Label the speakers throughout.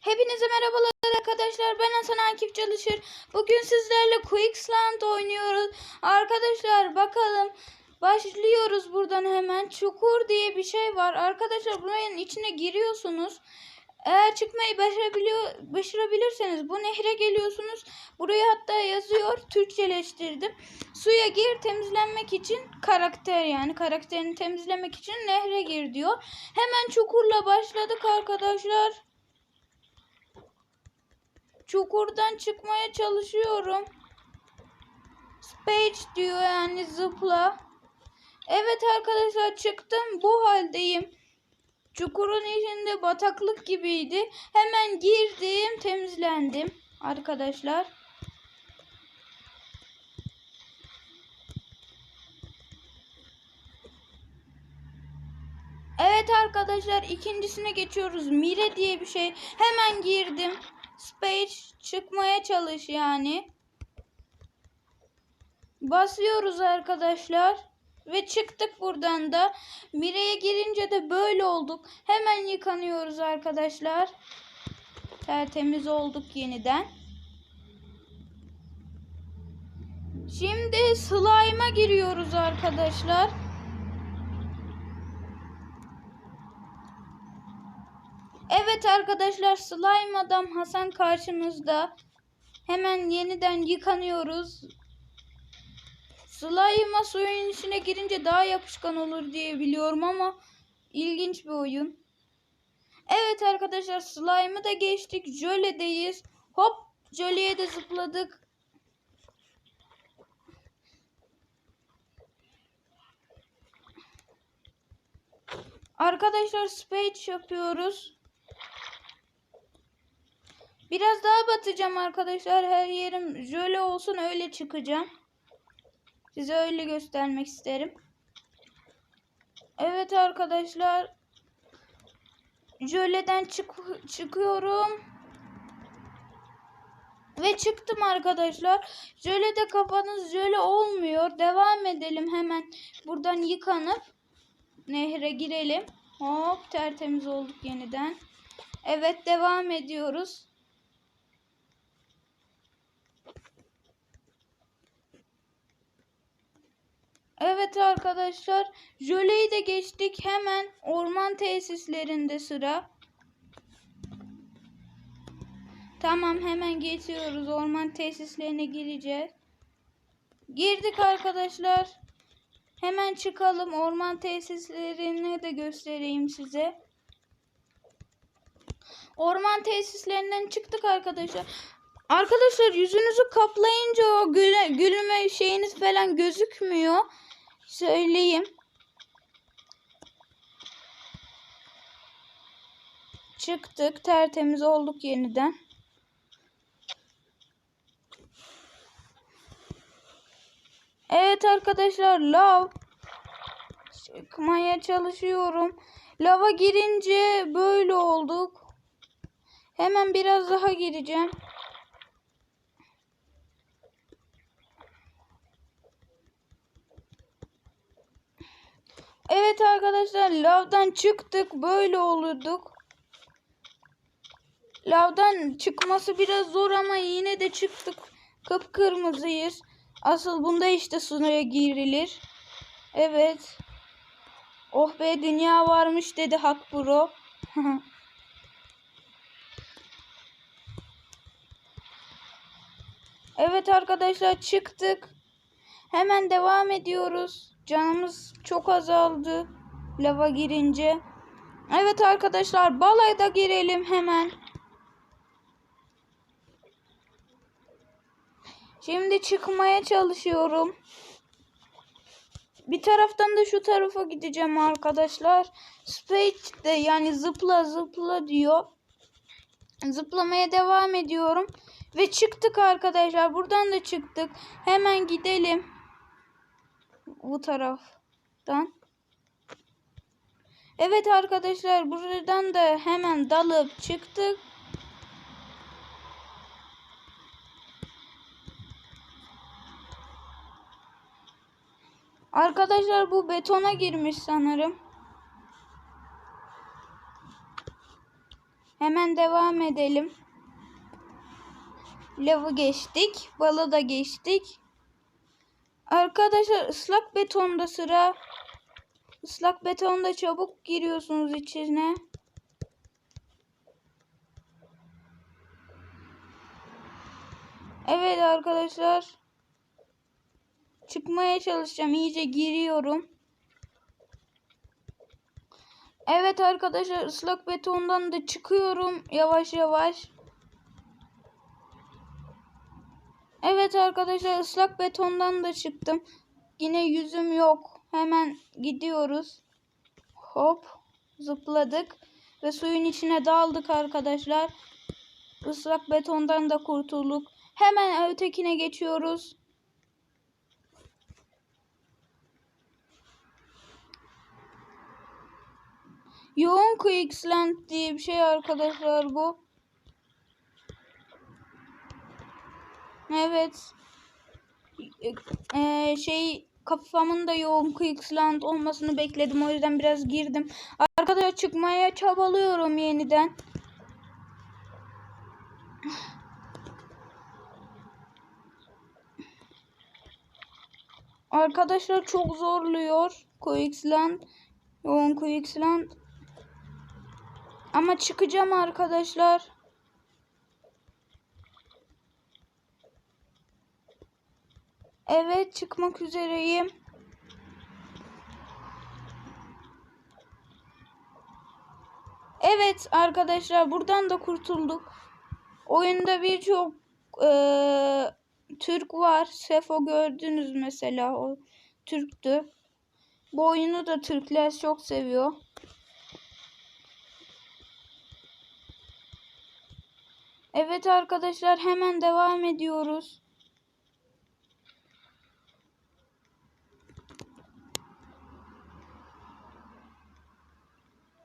Speaker 1: Hepinize merhabalar arkadaşlar. Ben Hasan Akif Çalışır. Bugün sizlerle Quicksland oynuyoruz. Arkadaşlar bakalım. Başlıyoruz buradan hemen. Çukur diye bir şey var. Arkadaşlar buranın içine giriyorsunuz. Eğer çıkmayı başarabiliyor, başarabilirseniz bu nehre geliyorsunuz. Buraya hatta yazıyor. Türkçeleştirdim. Suya gir temizlenmek için karakter yani karakterini temizlemek için nehre gir diyor. Hemen çukurla başladık arkadaşlar. Çukurdan çıkmaya çalışıyorum. Space diyor yani zıpla. Evet arkadaşlar çıktım. Bu haldeyim. Çukurun içinde bataklık gibiydi. Hemen girdim, temizlendim arkadaşlar. Evet arkadaşlar ikincisine geçiyoruz. Mire diye bir şey. Hemen girdim. Space çıkmaya çalış yani. Basıyoruz arkadaşlar. Ve çıktık buradan da. Mire'ye girince de böyle olduk. Hemen yıkanıyoruz arkadaşlar. Tertemiz olduk yeniden. Şimdi slime'a giriyoruz arkadaşlar. Evet arkadaşlar slime adam Hasan karşımızda. Hemen yeniden yıkanıyoruz. Slime'a suyun içine girince daha yapışkan olur diye biliyorum ama ilginç bir oyun. Evet arkadaşlar slime'ı da geçtik. Jöle'deyiz. Hop jöleye de zıpladık. Arkadaşlar space yapıyoruz. Biraz daha batacağım arkadaşlar. Her yerim jöle olsun öyle çıkacağım. Size öyle göstermek isterim. Evet arkadaşlar. Jöleden çık çıkıyorum. Ve çıktım arkadaşlar. Jölede kafanız jöle olmuyor. Devam edelim hemen. Buradan yıkanıp nehre girelim. Hop tertemiz olduk yeniden. Evet devam ediyoruz. Evet arkadaşlar, jöleyi de geçtik. Hemen orman tesislerinde sıra. Tamam, hemen geçiyoruz. Orman tesislerine gireceğiz. Girdik arkadaşlar. Hemen çıkalım. Orman tesislerini de göstereyim size. Orman tesislerinden çıktık arkadaşlar. Arkadaşlar yüzünüzü kaplayınca o güle, gülme şeyiniz falan gözükmüyor. Söyleyeyim. Çıktık. Tertemiz olduk yeniden. Evet arkadaşlar lav çıkmaya çalışıyorum. Lava girince böyle olduk. Hemen biraz daha gireceğim. Evet arkadaşlar lavdan çıktık böyle olurduk. Lavdan çıkması biraz zor ama yine de çıktık. Kıpkırmızıyız. Asıl bunda işte suya girilir. Evet. Oh be dünya varmış dedi Hak Bro. evet arkadaşlar çıktık. Hemen devam ediyoruz. Canımız çok azaldı. Lava girince. Evet arkadaşlar balayda girelim hemen. Şimdi çıkmaya çalışıyorum. Bir taraftan da şu tarafa gideceğim arkadaşlar. Space de yani zıpla zıpla diyor. Zıplamaya devam ediyorum. Ve çıktık arkadaşlar. Buradan da çıktık. Hemen gidelim. Bu taraftan. Evet arkadaşlar buradan da hemen dalıp çıktık. Arkadaşlar bu betona girmiş sanırım. Hemen devam edelim. Lavı geçtik. Balı da geçtik. Arkadaşlar ıslak betonda sıra. Islak betonda çabuk giriyorsunuz içine. Evet arkadaşlar. Çıkmaya çalışacağım. İyice giriyorum. Evet arkadaşlar ıslak betondan da çıkıyorum yavaş yavaş. Evet arkadaşlar ıslak betondan da çıktım. Yine yüzüm yok. Hemen gidiyoruz. Hop zıpladık ve suyun içine daldık arkadaşlar. Islak betondan da kurtulduk. Hemen ötekine geçiyoruz. Yoğun Quicksland diye bir şey arkadaşlar bu. Evet. Ee, şey kafamın da yoğun Quicksland olmasını bekledim. O yüzden biraz girdim. Arkadaşlar çıkmaya çabalıyorum yeniden. Arkadaşlar çok zorluyor Quicksland. Yoğun Quicksland. Ama çıkacağım arkadaşlar. Evet çıkmak üzereyim. Evet arkadaşlar buradan da kurtulduk. Oyunda birçok eee, Türk var. Sefo gördünüz mesela o Türktü. Bu oyunu da Türkler çok seviyor. Evet arkadaşlar hemen devam ediyoruz.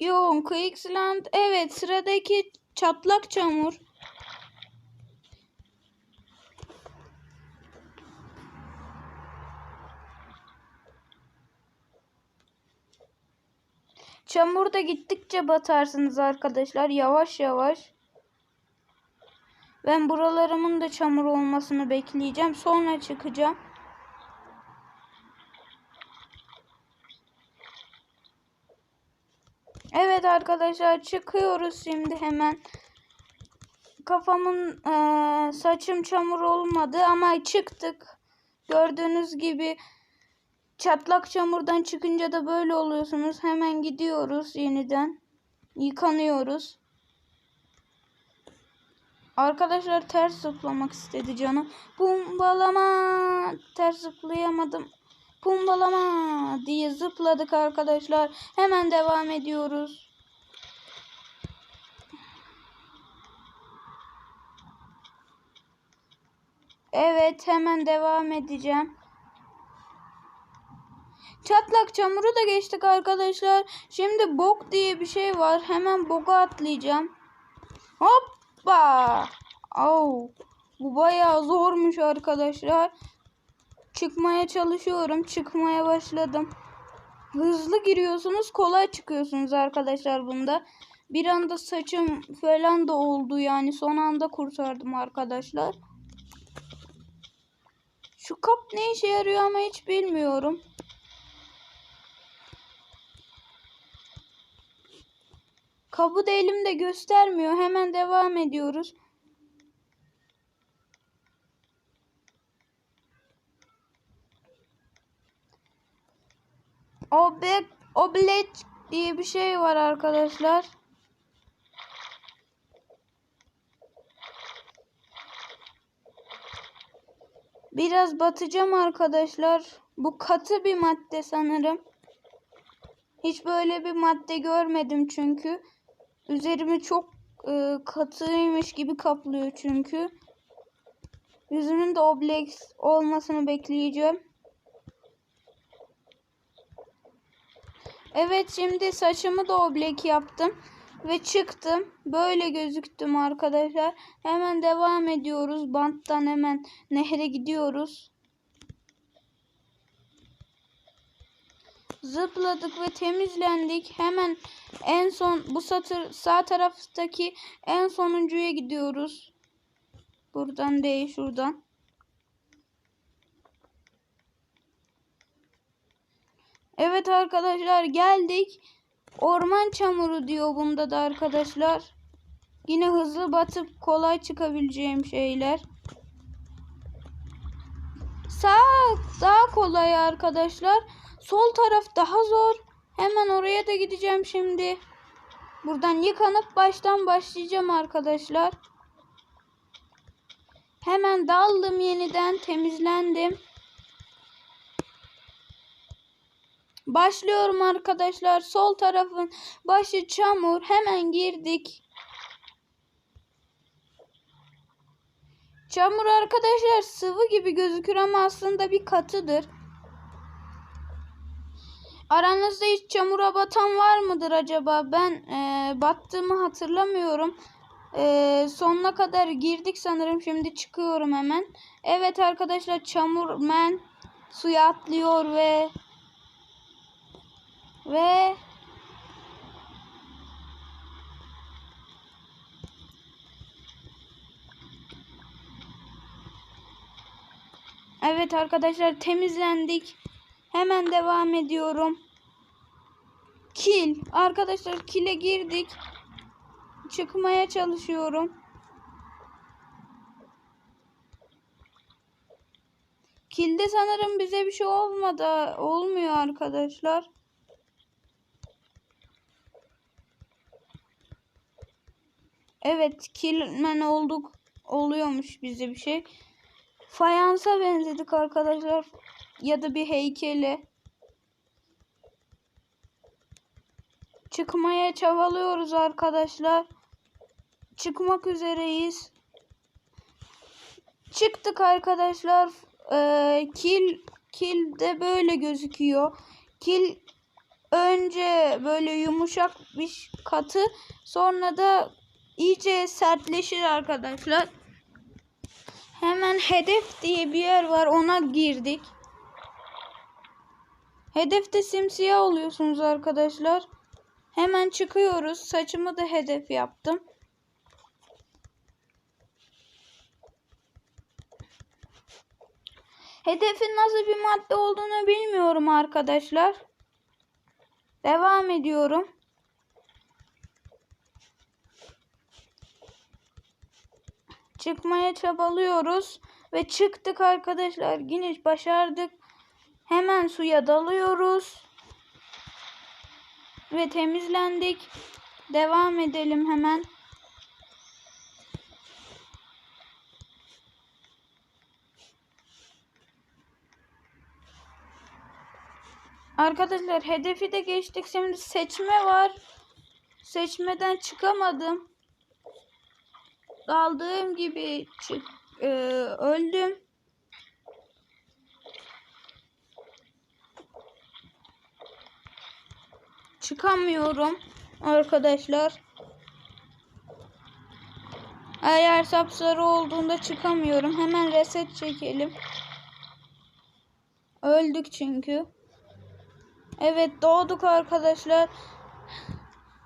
Speaker 1: Yoğun Quicksland. Evet sıradaki çatlak çamur. Çamurda gittikçe batarsınız arkadaşlar yavaş yavaş. Ben buralarımın da çamur olmasını bekleyeceğim. Sonra çıkacağım. Evet arkadaşlar çıkıyoruz şimdi hemen. Kafamın eee, saçım çamur olmadı ama çıktık. Gördüğünüz gibi çatlak çamurdan çıkınca da böyle oluyorsunuz. Hemen gidiyoruz yeniden. Yıkanıyoruz. Arkadaşlar ters zıplamak istedi canım. Pumbalama. Ters zıplayamadım. Pumbalama diye zıpladık arkadaşlar. Hemen devam ediyoruz. Evet hemen devam edeceğim. Çatlak çamuru da geçtik arkadaşlar. Şimdi bok diye bir şey var. Hemen boka atlayacağım. Hoppa. Au. Bu bayağı zormuş arkadaşlar. Çıkmaya çalışıyorum. Çıkmaya başladım. Hızlı giriyorsunuz, kolay çıkıyorsunuz arkadaşlar bunda. Bir anda saçım falan da oldu yani son anda kurtardım arkadaşlar. Şu kap ne işe yarıyor ama hiç bilmiyorum. Kabı da elimde göstermiyor. Hemen devam ediyoruz. Obek, oblet diye bir şey var arkadaşlar. Biraz batacağım arkadaşlar. Bu katı bir madde sanırım. Hiç böyle bir madde görmedim çünkü. Üzerimi çok e, katıymış gibi kaplıyor çünkü. Yüzümün de obleks olmasını bekleyeceğim. Evet şimdi saçımı da oblek yaptım ve çıktım. Böyle gözüktüm arkadaşlar. Hemen devam ediyoruz. Banttan hemen nehre gidiyoruz. zıpladık ve temizlendik. Hemen en son bu satır sağ taraftaki en sonuncuya gidiyoruz. Buradan değil şuradan. Evet arkadaşlar geldik. Orman çamuru diyor bunda da arkadaşlar. Yine hızlı batıp kolay çıkabileceğim şeyler. Sağ daha kolay arkadaşlar. Sol taraf daha zor. Hemen oraya da gideceğim şimdi. Buradan yıkanıp baştan başlayacağım arkadaşlar. Hemen daldım yeniden temizlendim. Başlıyorum arkadaşlar. Sol tarafın başı çamur. Hemen girdik. Çamur arkadaşlar sıvı gibi gözükür ama aslında bir katıdır. Aranızda hiç çamura batan var mıdır acaba? Ben e, battığımı hatırlamıyorum. E, sonuna kadar girdik sanırım. Şimdi çıkıyorum hemen. Evet arkadaşlar çamur men suya atlıyor ve ve Evet arkadaşlar temizlendik. Hemen devam ediyorum. Kil. Arkadaşlar kile girdik. Çıkmaya çalışıyorum. Kilde sanırım bize bir şey olmadı. Olmuyor arkadaşlar. Evet kilmen olduk. Oluyormuş bize bir şey. Fayansa benzedik arkadaşlar. Ya da bir heykeli. Çıkmaya çabalıyoruz arkadaşlar. Çıkmak üzereyiz. Çıktık arkadaşlar. Ee, kil kil de böyle gözüküyor. Kil önce böyle yumuşak bir katı sonra da iyice sertleşir arkadaşlar. Hemen hedef diye bir yer var ona girdik. Hedefte simsiyah oluyorsunuz arkadaşlar. Hemen çıkıyoruz. Saçımı da hedef yaptım. Hedefin nasıl bir madde olduğunu bilmiyorum arkadaşlar. Devam ediyorum. Çıkmaya çabalıyoruz ve çıktık arkadaşlar. Yine başardık. Hemen suya dalıyoruz. Ve temizlendik. Devam edelim hemen. Arkadaşlar hedefi de geçtik. Şimdi seçme var. Seçmeden çıkamadım. Daldığım gibi çık, e, öldüm. Çıkamıyorum arkadaşlar. Eğer sapsarı olduğunda çıkamıyorum. Hemen reset çekelim. Öldük çünkü. Evet doğduk arkadaşlar.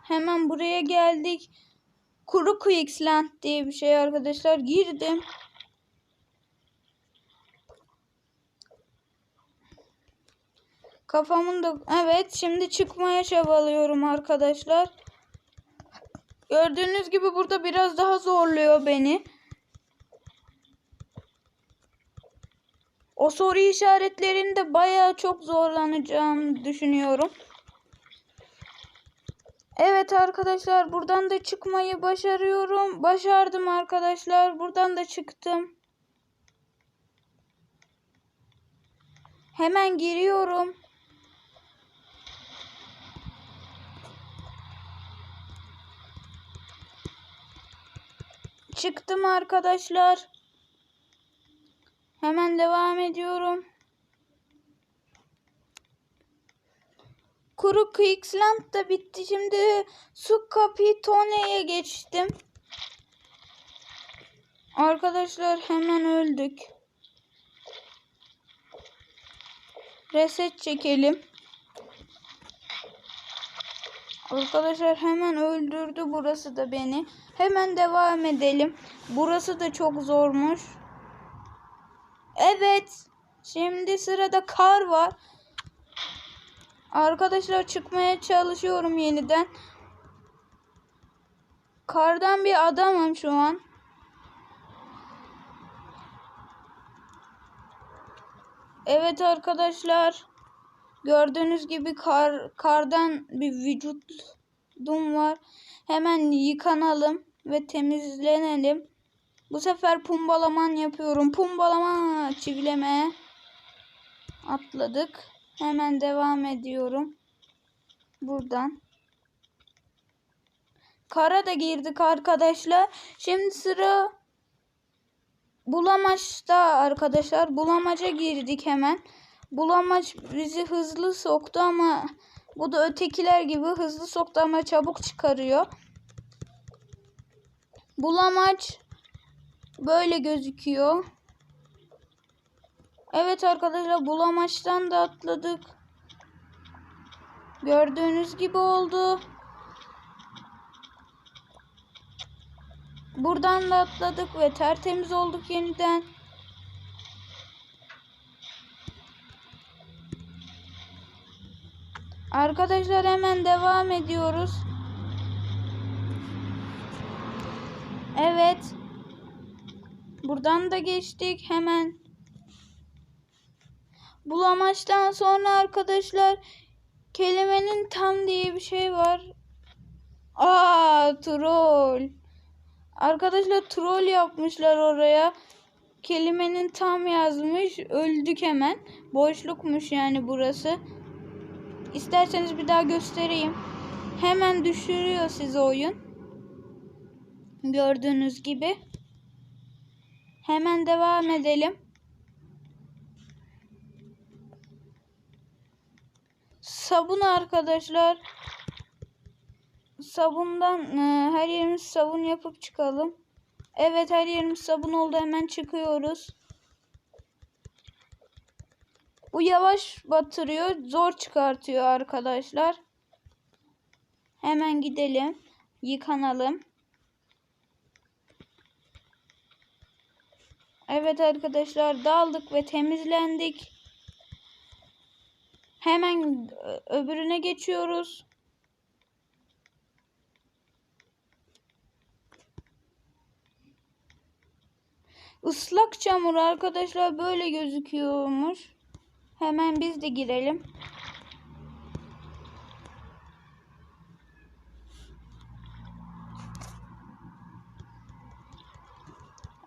Speaker 1: Hemen buraya geldik. Kuru Quicksland diye bir şey arkadaşlar. Girdim. Kafamın da evet şimdi çıkmaya çabalıyorum arkadaşlar. Gördüğünüz gibi burada biraz daha zorluyor beni. O soru işaretlerinde bayağı çok zorlanacağım düşünüyorum. Evet arkadaşlar buradan da çıkmayı başarıyorum. Başardım arkadaşlar. Buradan da çıktım. Hemen giriyorum. Çıktım arkadaşlar. Hemen devam ediyorum. Kuru Quicksland da bitti. Şimdi Su Capitone'ye geçtim. Arkadaşlar hemen öldük. Reset çekelim. Arkadaşlar hemen öldürdü burası da beni. Hemen devam edelim. Burası da çok zormuş. Evet. Şimdi sırada kar var. Arkadaşlar çıkmaya çalışıyorum yeniden. Kardan bir adamım şu an. Evet arkadaşlar. Gördüğünüz gibi kar, kardan bir vücudum var. Hemen yıkanalım ve temizlenelim. Bu sefer pumbalaman yapıyorum. Pumbalama çivileme. Atladık. Hemen devam ediyorum. Buradan. Kara da girdik arkadaşlar. Şimdi sıra bulamaçta arkadaşlar. Bulamaca girdik hemen. Bulamaç bizi hızlı soktu ama bu da ötekiler gibi hızlı soktu ama çabuk çıkarıyor. Bulamaç böyle gözüküyor. Evet arkadaşlar bulamaçtan da atladık. Gördüğünüz gibi oldu. Buradan da atladık ve tertemiz olduk yeniden. Arkadaşlar hemen devam ediyoruz. Evet. Buradan da geçtik hemen. Bulamaçtan sonra arkadaşlar kelimenin tam diye bir şey var. Aa troll. Arkadaşlar troll yapmışlar oraya. Kelimenin tam yazmış. Öldük hemen. Boşlukmuş yani burası. İsterseniz bir daha göstereyim. Hemen düşürüyor sizi oyun. Gördüğünüz gibi. Hemen devam edelim. Sabun arkadaşlar. Sabundan e, her yerimiz sabun yapıp çıkalım. Evet her yerimiz sabun oldu. Hemen çıkıyoruz. Bu yavaş batırıyor. Zor çıkartıyor arkadaşlar. Hemen gidelim. Yıkanalım. Evet arkadaşlar daldık ve temizlendik. Hemen öbürüne geçiyoruz. Islak çamur arkadaşlar böyle gözüküyormuş. Hemen biz de girelim.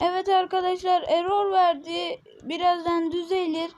Speaker 1: Evet arkadaşlar error verdi. Birazdan düzelir.